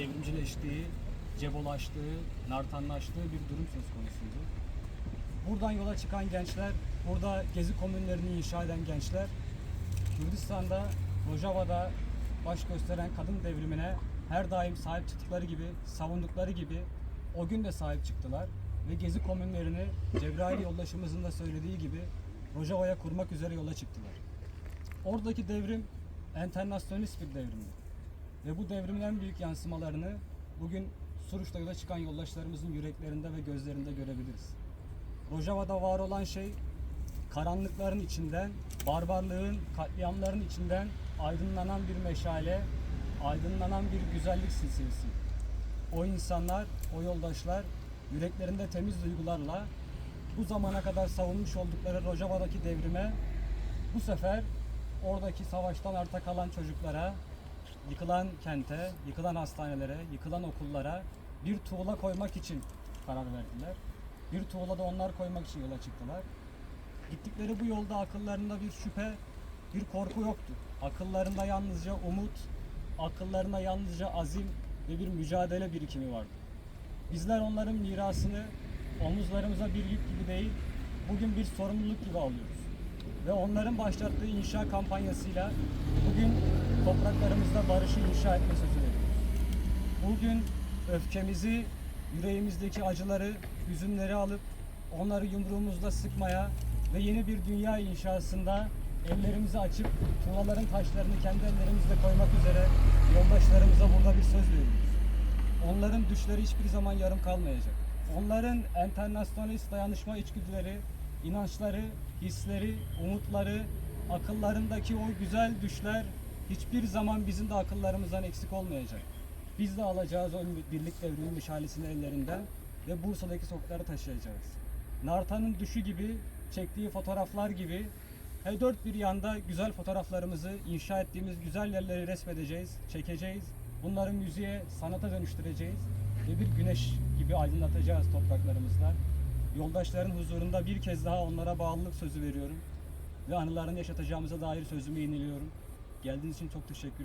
devrimcileştiği, cebolaştığı, nartanlaştığı bir durum söz konusuydu. Buradan yola çıkan gençler, burada gezi komünlerini inşa eden gençler, Kürdistan'da, Rojava'da baş gösteren kadın devrimine her daim sahip çıktıkları gibi, savundukları gibi o gün de sahip çıktılar ve gezi komünlerini Cebrail yoldaşımızın da söylediği gibi Rojava'ya kurmak üzere yola çıktılar. Oradaki devrim enternasyonist bir devrimdi. Ve bu devrimin en büyük yansımalarını bugün Suruç'ta yola çıkan yoldaşlarımızın yüreklerinde ve gözlerinde görebiliriz. Rojava'da var olan şey karanlıkların içinden, barbarlığın, katliamların içinden aydınlanan bir meşale, aydınlanan bir güzellik silsilesi. O insanlar, o yoldaşlar yüreklerinde temiz duygularla bu zamana kadar savunmuş oldukları Rojava'daki devrime bu sefer oradaki savaştan arta kalan çocuklara, yıkılan kente, yıkılan hastanelere, yıkılan okullara bir tuğla koymak için karar verdiler. Bir tuğla da onlar koymak için yola çıktılar. Gittikleri bu yolda akıllarında bir şüphe, bir korku yoktu. Akıllarında yalnızca umut, akıllarında yalnızca azim ve bir mücadele birikimi vardı. Bizler onların mirasını omuzlarımıza bir yük gibi değil, bugün bir sorumluluk gibi alıyoruz. Ve onların başlattığı inşa kampanyasıyla bugün topraklarımızda barışı inşa etme sözü veriyoruz. Bugün öfkemizi, yüreğimizdeki acıları, hüzünleri alıp onları yumruğumuzda sıkmaya ve yeni bir dünya inşasında ellerimizi açıp tuğlaların taşlarını kendi ellerimizle koymak üzere yoldaşlarımıza burada bir söz veriyoruz. Onların düşleri hiçbir zaman yarım kalmayacak. Onların enternasyonalist dayanışma içgüdüleri, inançları, hisleri, umutları, akıllarındaki o güzel düşler hiçbir zaman bizim de akıllarımızdan eksik olmayacak. Biz de alacağız o birlik devrimi meşalesini ellerinden ve Bursa'daki sokakları taşıyacağız. Nartan'ın düşü gibi, çektiği fotoğraflar gibi her dört bir yanda güzel fotoğraflarımızı, inşa ettiğimiz güzel yerleri resmedeceğiz, çekeceğiz. Bunları müziğe, sanata dönüştüreceğiz ve bir güneş gibi aydınlatacağız topraklarımızda. Yoldaşların huzurunda bir kez daha onlara bağlılık sözü veriyorum ve anılarını yaşatacağımıza dair sözümü yeniliyorum. Geldiğiniz için çok teşekkür